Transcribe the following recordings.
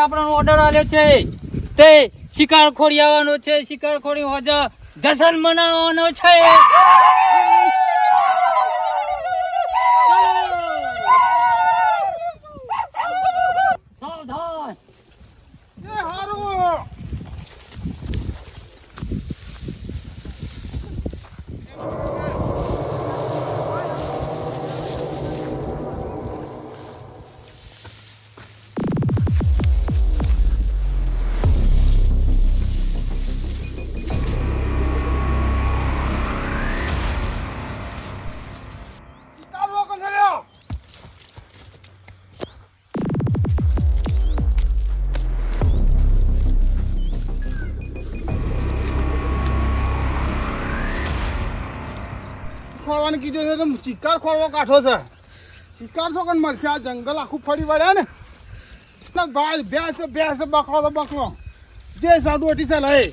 આપણા ઓર્ડર આવ્યો છે. તે શિકાર ખોડી આવવાનો છે. શિકાર ખોડી હોજ જશન મનાવવાનો છે. ખોરવાનું કીધું છે તમે શિકાર ખોરવો કાઢો છે. શિકાર છો કે મળશે આ જંગલ આખું ફરી વળ્યા ને. ભાઈ ભેંસ ભેંસ બકરો તો બકરો. જે સાધુ અટી છે લઈ.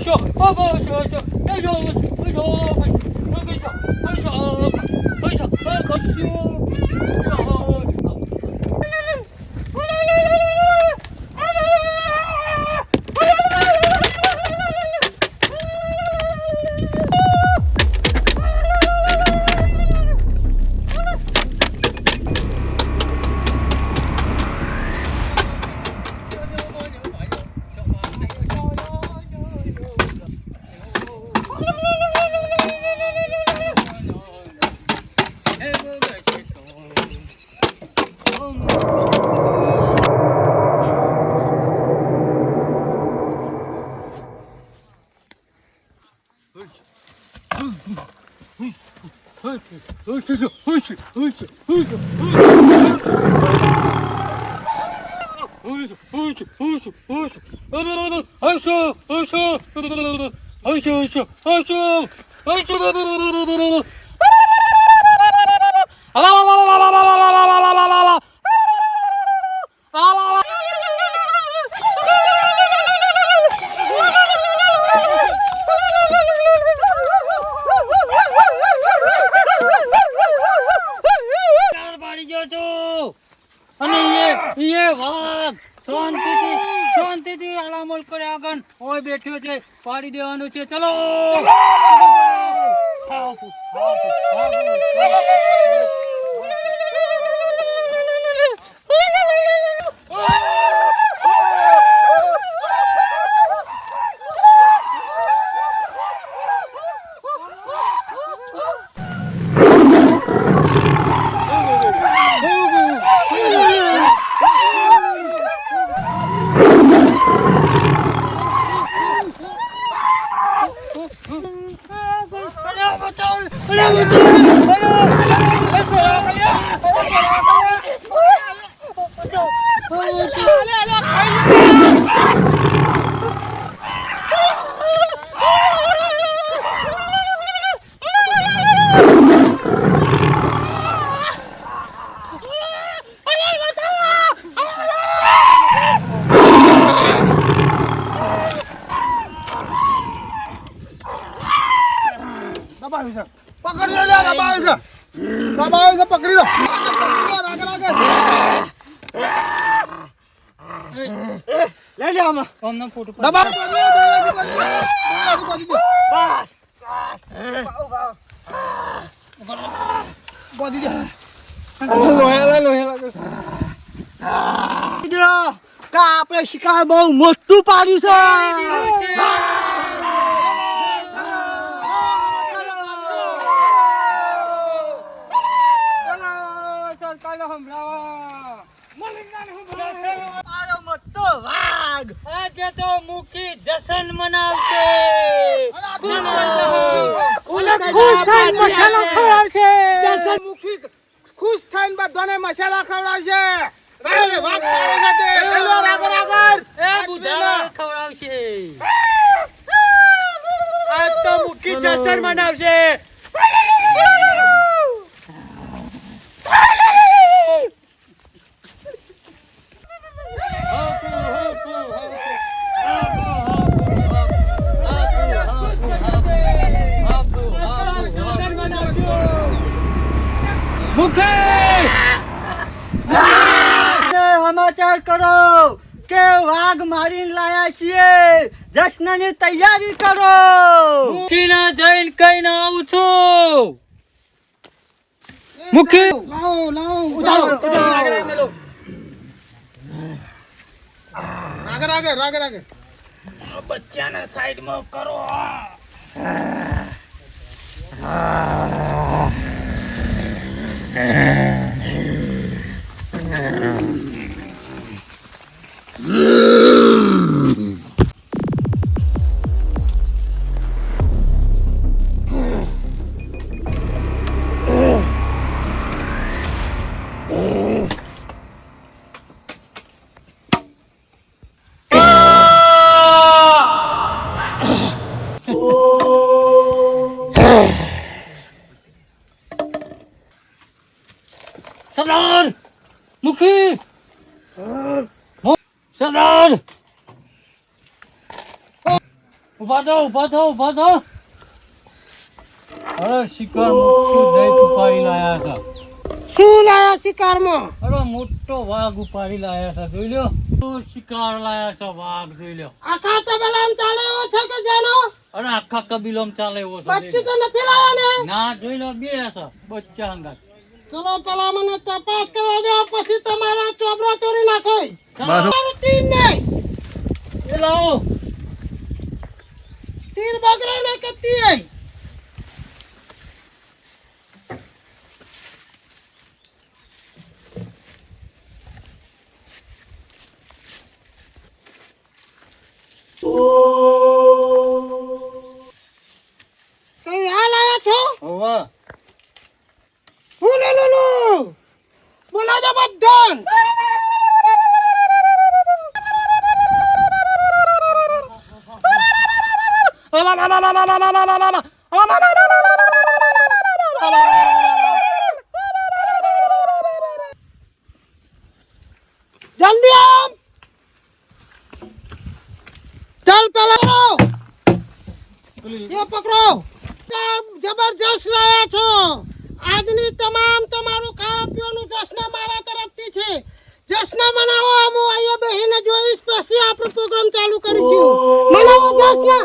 小报告，小小，哎呦，回头，回，回，回小，回小，回小，回考试哟，哎呦。Hıçı, hıçı, hıçı, hıçı, hıçı. ગયો છું અને એ એ વાત. શાંતિથી શાંતિથી આલામોલ કરે આગળ. ઓય બેઠ્યો છે પાડી દેવાનું છે. ચલો. દબાવ્યું છે. પકડી લો દબાવ્યું છે. દબાવ્યું છે પકડી લો. આગળ આગળ લઈ લે આમાં. અમને ફોટો દબાવ બાંધી દે આપણે શિકાર બહુ મોટું પાડ્યું છે. તો મુખી જશન મનાવશે મુખી ખુશ થઈને બધાને મસાલા ખવડાવશે. ખવડાવશે આજ તો મુખી જશન મનાવશે. સમાચાર કરો કે વાઘ મારી લાયા છીએ. જશ્નની તૈયારી કરો. મુખીના જઈને કહીને આવું છું. મુખી લાવો, લાવો. ઉતારો. બચ્ચાને સાઈડમાં કરો સરદાર સરદાર ઊભા થો ઊભા થો ઊભા થો. અરે શિકાર દહીં ઉપાડી લાયા હતા. શું લાયા શિકારમાં? અરે મોટો વાઘ ઉપાડી લાયા હતા જોઈ લ્યો. શું શિકાર લાયા છે વાઘ જોઈ લ્યો. આખા તબલામ ચાલે એવો છે કે જેનો? અરે આખા કબીલોમ ચાલે એવો છે બચ્ચું તો નથી લાયા ને? ના જોઈ લો બે છે બચ્ચા હંગાત ચલો પેલા મને તપાસ કરવા દો પછી તમારા ચોબરા ચોરી નાખે. મારું તીર નહીં. એ લાવો તીર બગડે ને કે તીર કઈ હાલ આયા છો? હવે હું લે લો લો બોલાજો બધોન. જલ્દી આમ. ચાલ પેલા પકડો. જબરજસ્ત લાયા છો. આજની તમામ તમારું ખાવા પીવાનું જશ્ન મારા તરફથી છે. જશ્ન મનાવો હું અહીંયા બેહીને જોઈશ. પછી આપણો પ્રોગ્રામ ચાલુ કરીશું. મનાવો જશ્ન.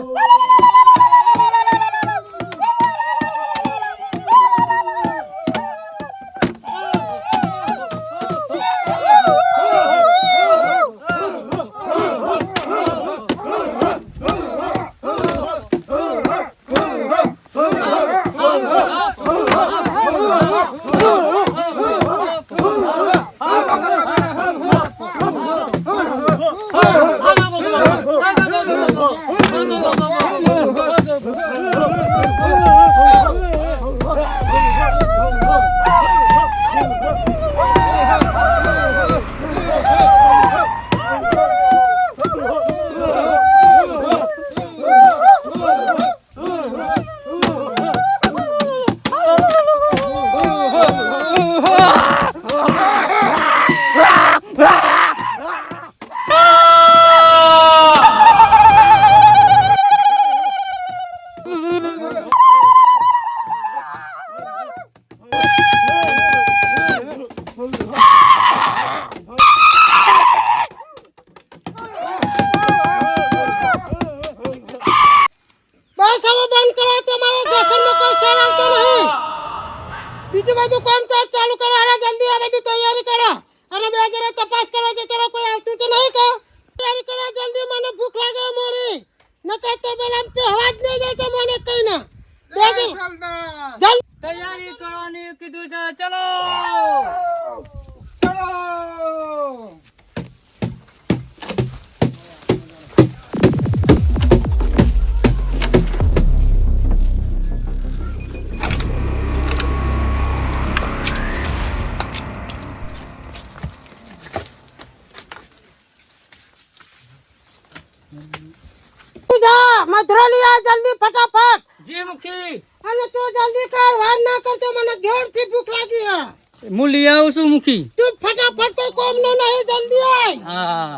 મધરો લઈ આવ જલ્દી ફટાફટ. જી મુખી. અને તું જલ્દી કર વાર ના કરતો મને જોરથી ભૂખ લાગી હે. હું લઈ આવું છું મુખી. તું ફટાફટ કોઈ કોમ નો નહીં જલ્દી આય. હા.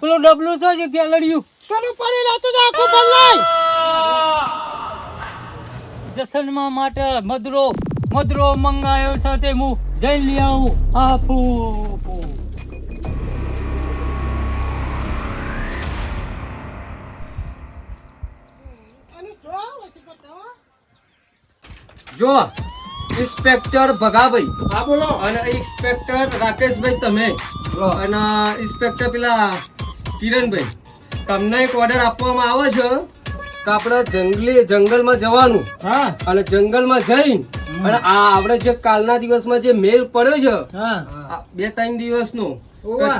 પેલો ડબલું તો જે ગેલડિયું પેલું પડી રહેતું તો આખું બદલાય જસનમાં માટે મધરો મધરો મંગાયો સાથે હું જઈ લઈ આવું. હા જો ઇન્સ્પેક્ટર ભગાભાઈ. હા બોલો. અને ઇન્સ્પેક્ટર રાકેશભાઈ તમે. અને ઇન્સ્પેક્ટર પેલા કિરણભાઈ. તમને એક ઓર્ડર આપવામાં આવે છે કે આપણે જંગલી જંગલમાં જવાનું. હા. અને જંગલમાં જઈને અને આ આપણે જે કાલના દિવસમાં જે મેલ પડ્યો છે હા. બે ત્રણ દિવસનો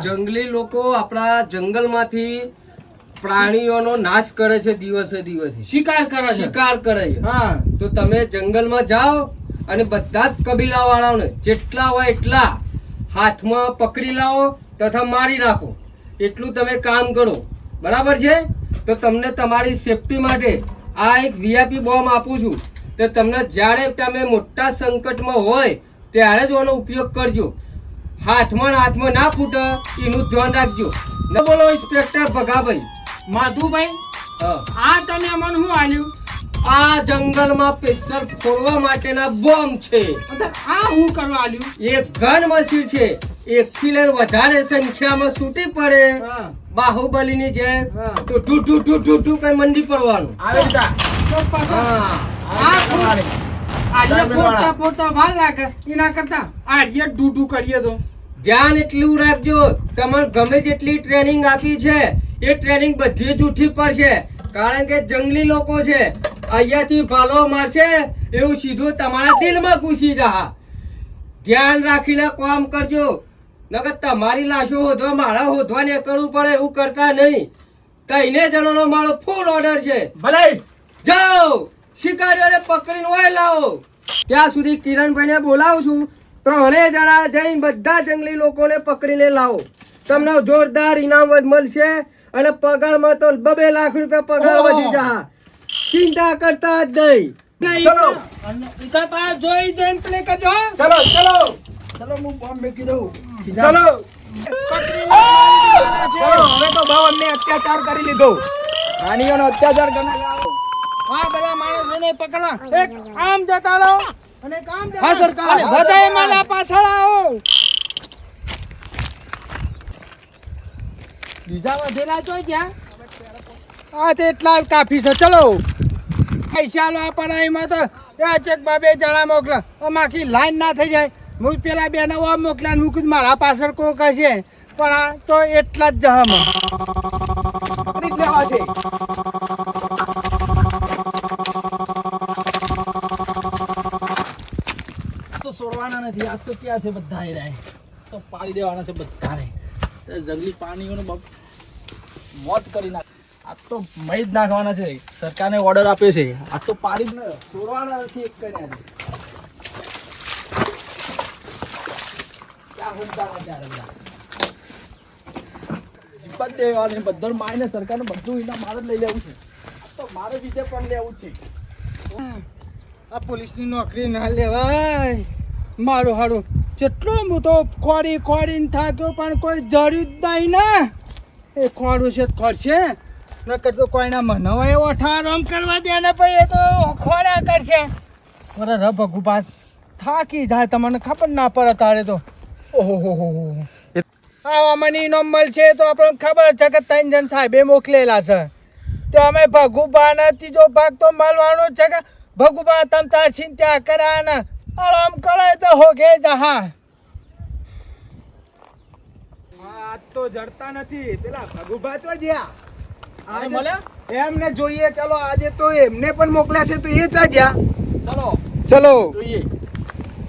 જંગલી લોકો આપણા જંગલમાંથી પ્રાણીઓનો નાશ કરે છે દિવસે દિવસે. શિકાર કરે છે. શિકાર કરે છે. હા. તો તમે જંગલમાં જાઓ અને બધા જ કબીલા વાળાઓને જેટલા હોય એટલા હાથમાં પકડી લાવો તથા મારી નાખો. એટલું તમે કામ કરો. બરાબર છે? તો તમને તમારી સેફટી માટે આ એક વીઆઈપી બોમ્બ આપું છું. તો તમને જ્યારે તમે મોટા સંકટમાં હોય ત્યારે જ આનો ઉપયોગ કરજો. હાથમાં હાથમાં ના ફૂટે એનું ધ્યાન રાખજો. ન બોલો ઇન્સ્પેક્ટર ભગાભાઈ. માધુભાઈ આ તમે મને શું આલ્યું? આ જંગલમાં સ્પેશિયલ ફોડવા માટેના બોમ્બ છે. આ હું કરવા આલ્યું? એક ગન મશીન છે. એક કિલર વધારે સંખ્યામાં છૂટી પડે. બાહુબલીની જેમ તો ટુ ટુ ટુ ટુ ટુ કઈ મંદી પડવાનું. આવે હા. લાગે. એના કરતા આડિયા ડૂડું કરીએ તો. ધ્યાન એટલું રાખજો. તમારે ગમે જેટલી ટ્રેનિંગ આપી છે એ ટ્રેનિંગ બધી જ ઉઠી પડશે. કારણ કે જંગલી લોકો છે અહીંયાથી ભાલો મારશે એવું સીધું તમારા દિલમાં ઘૂસી જા ધ્યાન રાખીને કામ કરજો. નકર તમારી લાશો હોધવા મારા હોધવા ને કરવું પડે એવું કરતા નહીં. કઈને જણાનો મારો ફૂલ ઓર્ડર છે. ભલે જાઓ! શિકારીઓને પકડીને ઓય લાવો. ત્યાં સુધી કિરણભાઈને બોલાવું છું. ત્રણેય જણા જઈને બધા જંગલી લોકોને પકડીને લાવો. તમને જોરદાર ઇનામ મળશે. અને પગારમાં તો બબે લાખ રૂપિયા પગાર વધી જા ચિંતા કરતા જ નહીં. ચલો. જોઈ જોઈને પ્લે કરજો ચલો ચલો. ચલો હું બોમ્બ મેકી દઉં. ચલો. ચલો. હવે તો બહુ અમને અત્યાચાર કરી લીધો. પ્રાણીઓનો અત્યાચાર કરી હા બધા માણસોને પકડવા એક આમ જતા રહો. અને કામ હા સરકાર. બધાય મારા પાછળ આવો. બીજા વધેલા તો ક્યાં હા તે એટલા કાફી છે. ચલો. પૈસા લો એમાં તો. ચેકમાં બે જણા મોકલા. આખી લાઈન ના થઈ જાય. હું પેલા બે ને ઓમ મોકલા મૂકું જ મારા પાછળ કોક હશે પણ આ તો એટલા જ જહામાં. તો છોડવાના નથી. આજ તો ક્યાં છે બધા તો પાડી દેવાના છે બધાને. જંગલી પ્રાણીઓનું મોત કરી નાખે. આ તો મહી જ નાખવાના છે. સરકારને ઓર્ડર આપ્યો છે. આ તો પાડી જ ન છોડવાના નથી એક બધા જીપત દેવાની બધા માયને સરકારને બધું મારે જ લઈ લેવું છે. તો મારે બીજે પણ લેવું છે. આ પોલીસની નોકરી ના લેવાય. મારું હારું કેટલો હું તો ખોરી ખોરીને થાક્યો પણ કોઈ જરૂર જ નહીં ને. એ ખોરું છે ખોરશે નકર તો કોઈના મન હોય ઓઠા ઠારમ કરવા દે ને પછી એ તો ખોરા કરશે. બરા ર ભગુભા, થાકી જાય તમને ખબર ના પડે તારે તો. ઓહો હો હો હો આવા મને ઇનામ મળશે તો આપણને ખબર છે કે ત્રણ જણ સાહેબે મોકલેલા છે. તો અમે ભગુબાના ત્રીજો ભાગ તો મળવાનો છે કે ભગુભા, તમ તાર ચિંતા કરાના આરામ કરે તો હોગે જહા. આ તો જડતા નથી. પેલા ભગુબા તો જ્યાં. અરે એમને જોઈએ. ચલો આજે તો એમને પણ મોકલ્યા છે તો એ ચા જ્યાં. ચલો. ચલો. જોઈએ.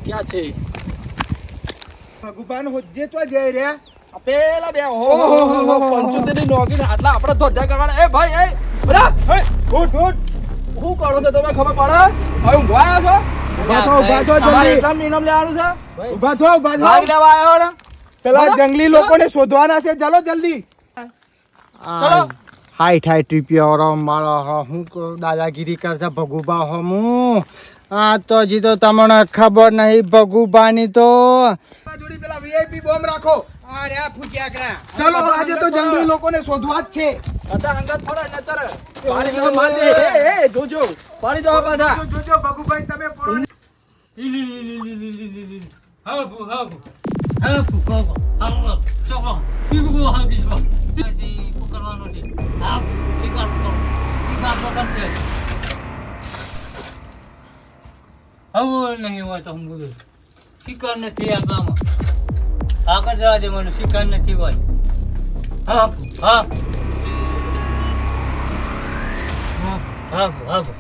ક્યાં છે? ભગુબાન હોજે તો જઈ રહ્યા પેલા બે ઓહો ઓહો, હો હો, હો હો. પંચોતેરની નોકરી આટલા આપણે ધોધા કરવાના. એ ભાઈ એ બધા. ઉઠ ઉઠ. શું કરો છો તમે ખબર પડે? હવે ઊંઘવા આવ્યા છો? પેલા જંગલી લોકો ને શોધવાના છે. ચાલો જલ્દી. હાઈટ હાઈટ ટીપીઓ હું દાદાગીરી કરતા ભગુબા હમું આ તો હજી તો તમને ખબર નહીં ભગુબાની તો. જોડી રાખો. ચલો આજે તો જંગલી લોકોને શોધવા જ છે. હતા હંગત પડે નતર જોજો. ભગુભાઈ તમે 하부 하부 하부 하부 하부 저거 이거 하기 좋아 이제 포카로는 지 하부 이거 거 이거 거 같아 하부 નહીં હોય તો હું બોલું શિકાર નથી આટલામાં આગળ જવા દે મને શિકાર નથી હોય હાપુ હાપુ હાપુ હાપુ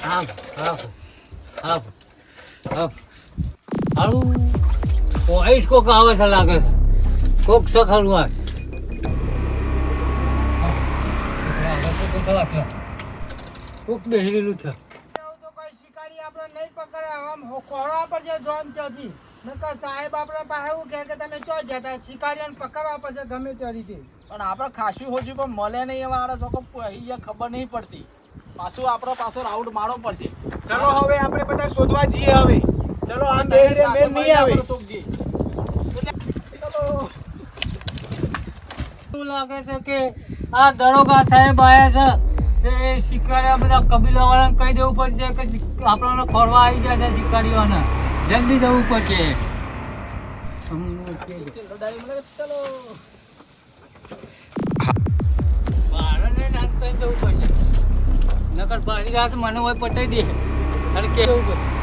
હાપુ હાપુ હાપુ હાલું વોઇસ કોક આવે છે લાગે છે. કોક સખલું આવે. કોક બેસેલું છે. સાહેબ આપણા પાસે એવું કે તમે ચો જતા, શિકારીઓને પકડવા પડશે ગમે તે રીતે. પણ આપણે ખાસું હોજુ પણ મળે નહીં એવા આરે ચોકો અહીંયા ખબર નહીં પડતી. પાછું આપણો પાછો રાઉન્ડ મારવો પડશે. ચલો હવે આપણે બધા શોધવા જઈએ હવે. ચલો આ બે રે મેલ નહીં આવે. શું લાગે છે કે આ દરોગા સાહેબ આવ્યા છે? એ શિકારી બધા કબીલા વાળાને કહી દેવું પડશે કે આપણને ખોરવા આવી ગયા છે શિકારીઓને. જલ્દી જવું પડશે. નકર બારી રાત મને હોય પટાઈ દે. અને કેવું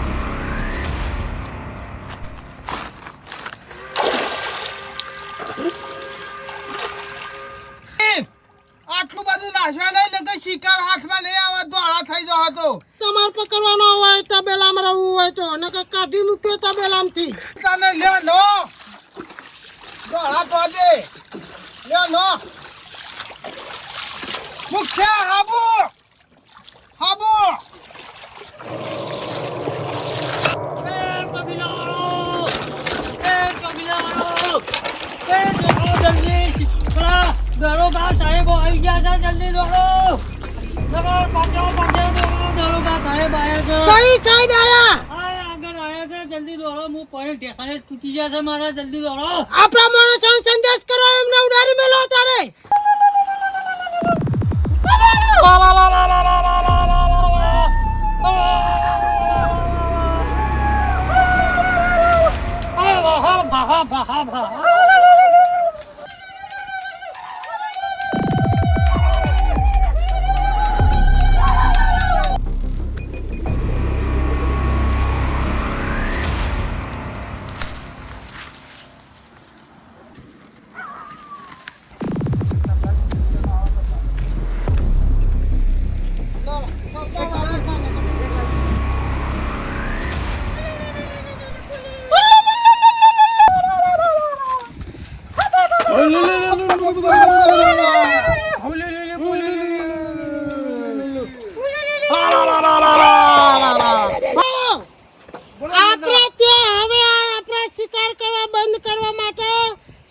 કઈ સાઈડ આયા. આગળ આયા છે. જલ્દી દોડો. હું પડે ટેસાને તૂટી જશે મારા. જલ્દી દોડો. આપણા માણસો સંદેશ કરો એમને ઉડાડી મેલો તારે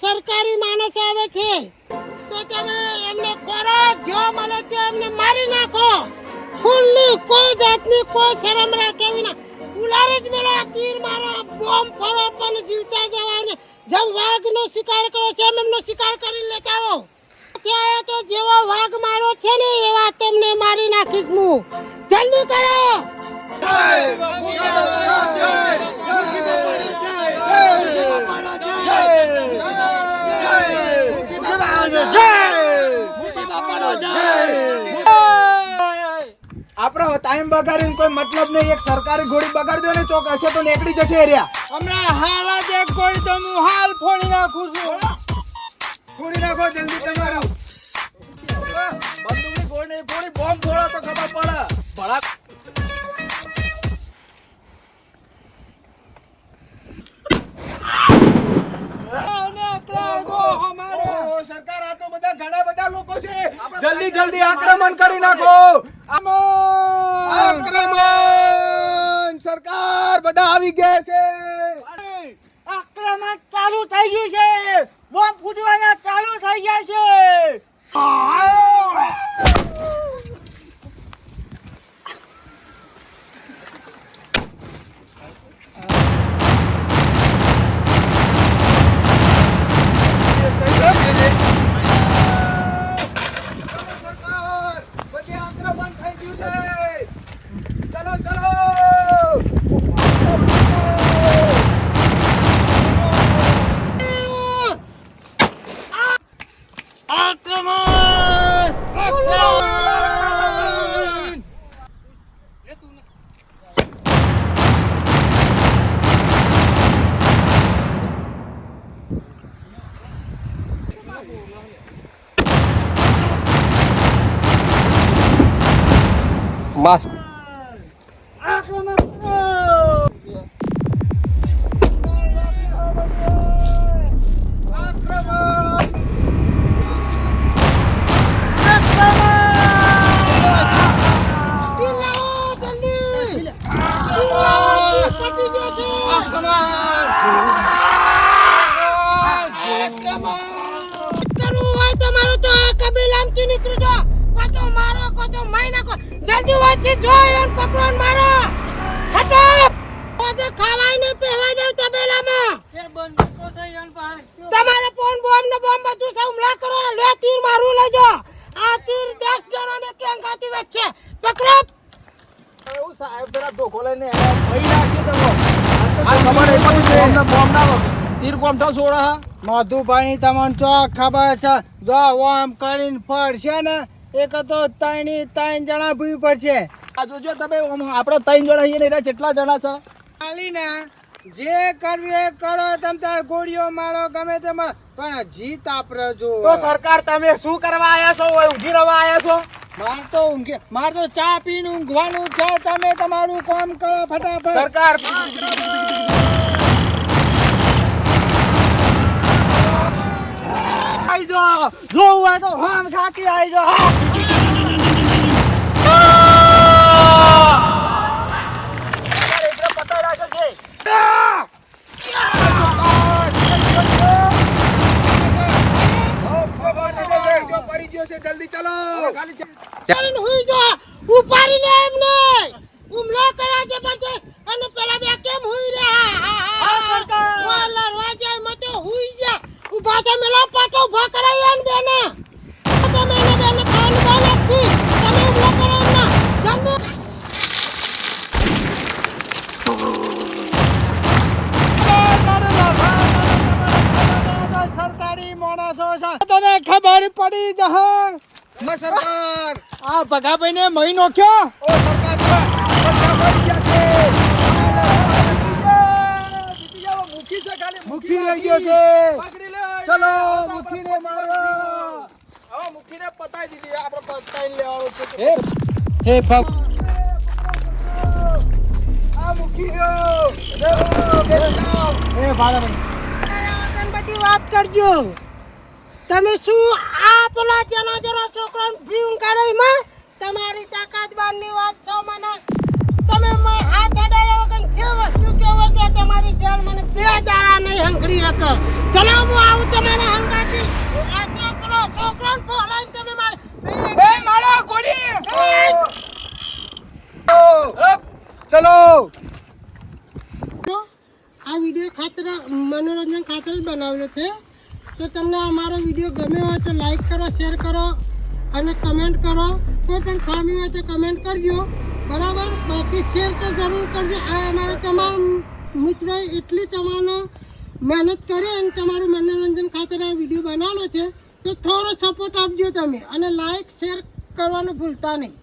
સરકારી માણસો આવે છે. તો તમે એમને ખોરો જો મળે તો એમને મારી નાખો. ફૂલની કોઈ જાતની કોઈ શરમ રાખે વિના. ઉલારે જ મેલો તીર મારો બોમ્બ ફરો પણ જીવતા જવાને. જેમ વાઘનો શિકાર કરો છે એમ એમનો શિકાર કરી લેતા હો ત્યાં તો જેવો વાઘ મારો છે ને એવા તમને મારી નાખીશ હું જલ્દી કરો આપણો ટાઈમ બગાડીને કોઈ મતલબ નહીં. એક સરકારી ઘોડી બગાડી દો ને ચોક હશે તો નીકળી જશે એરિયા હમણાં હાલ જ એક ગોળી તો હું હાલ ફોડી નાખું છું. ફોડી નાખો જલ્દી તમારું. બંદૂકની ગોળી નહીં ફોડી બોમ્બ ફોડો તો ખબર પડે. ભડાક સરકાર આ તો બધા ઘણા બધા લોકો છે. જલ્દી જલ્દી આક્રમણ કરી નાખો. આક્રમણ. સરકાર બધા આવી ગયા છે. આક્રમણ ચાલુ થઈ ગયું છે. બોમ્બ ફૂટવાના ચાલુ થઈ ગયા છે. જલ્દી જોઈ અને પકડો અને મારો. ફટાફ પોતે ખાવાય ને પહેવા જાવ તબેલામાં. એ બંદૂકો છે યન પાસે તમારે ફોન બોમ્બ ને બોમ્બ બધું સૌ હુમલા કરો. લે તીર મારું લેજો. આ તીર દસ જણાને કેંગાતી વચ્ચે પકડો. એવું સાહેબ પેલા ધોકો લઈને ભાઈ નાખશે તમે આ ખબર નહીં પડી બોમ્બ ના બોમ્બ ના તીર કોમ તો સોડા હા? મધુભાઈ તમને ચો ખબર છે. જો ઓમ કરીને ફરશે ને એક તો ત્રણ ત્રણ જણા ભૂઈ પડશે આ જોજો તમે આપણે ત્રણ જણા અહીંયા નહીં કેટલા જણા છે. ચાલીને જે કરવી એ કરો તમ તાર ગોળીઓ મારો ગમે તે મારો. પણ જીત આપરે જો તો સરકાર તમે શું કરવા આવ્યા છો? ઊંઘી રવા આવ્યા છો? માર તો ઊંઘે માર તો ચા પીને ઊંઘવાનું છે. તમે તમારું કામ કરો ફટાફટ. સરકાર. આઈ જો જોવું હોય તો હામ ખાકી આઈ જો પતા રાખે છે પડી ગયો છે જલ્દી ચલો કરીને ઉપાડી લે એમને હુમલો કરા જબરજસ્ત અને નોખ્યો ઓ સરકાર ગયો છે. ચલો, મુખીને પતાઈ દીધી આપણે પતાઈ લેવાનું હે ભગ આ મુખી ગયો હે બધી વાત કરજો. તમે શું આ પેલા જેનો જેનો છોકરાને ભીમ કાઢો એમાં? તમારી તાકાત બારની વાત છો મને? તમે હાથ અડાડ્યા વગર જે વસ્તુ કેવો કે તમારી જેલ મને બે દાડા નહીં હંગડી હક ચલો હું આવું તમારા હંગાથી. આ તો પેલો છોકરાને ફોલાઈને તમે મારે એ મારો ગોડી! ચલો! આ વીડિયો ખાતર મનોરંજન ખાતર જ બનાવ્યો છે. તો તમને અમારો વીડિયો ગમ્યો હોય તો લાઈક કરો શેર કરો. અને કમેન્ટ કરો. કોઈ પણ ખામી હોય તો કમેન્ટ કરજો. બરાબર? બાકી શેર તો જરૂર કરજો. આ અમારા તમામ મિત્રોએ એટલી તમારો મહેનત કરે અને તમારું મનોરંજન ખાતર આ વીડિયો બનાવેલો છે. તો થોડો સપોર્ટ આપજો તમે અને લાઈક શેર કરવાનું ભૂલતા નહીં.